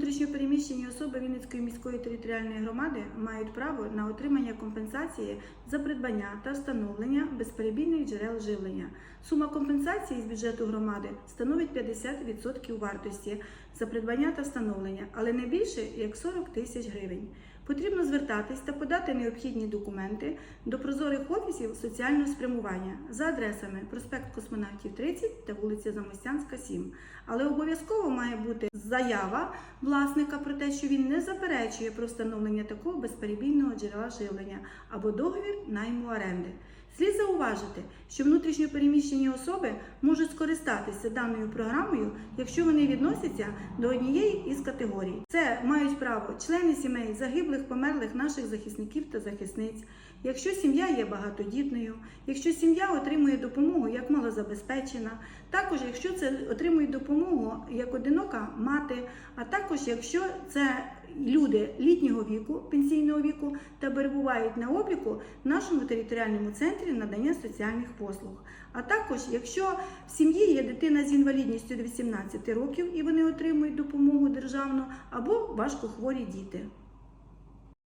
Внутрішньопереміщені особи Вінницької міської територіальної громади мають право на отримання компенсації за придбання та встановлення безперебійних джерел живлення. Сума компенсації з бюджету громади становить 50% вартості за придбання та встановлення, але не більше як 40 тисяч гривень. Потрібно звертатись та подати необхідні документи до прозорих офісів соціального спрямування за адресами проспект Космонавтів 30 та вулиця Замостянська 7. Але обов'язково має бути заява власника про те, що він не заперечує про встановлення такого безперебійного джерела живлення або договір найму оренди. Слід зауважити, що внутрішньо переміщені особи можуть скористатися даною програмою, якщо вони відносяться до однієї із категорій. Це мають право члени сімей загиблих, померлих наших захисників та захисниць, якщо сім'я є багатодітною, якщо сім'я отримує допомогу як малозабезпечена, також якщо це отримує допомогу як одинока мати, а також якщо це люди літнього віку, пенсійного віку та перебувають на обліку в нашому територіальному центрі надання соціальних послуг. А також, якщо в сім'ї є дитина з інвалідністю до 18 років і вони отримують допомогу державну, або важкохворі діти.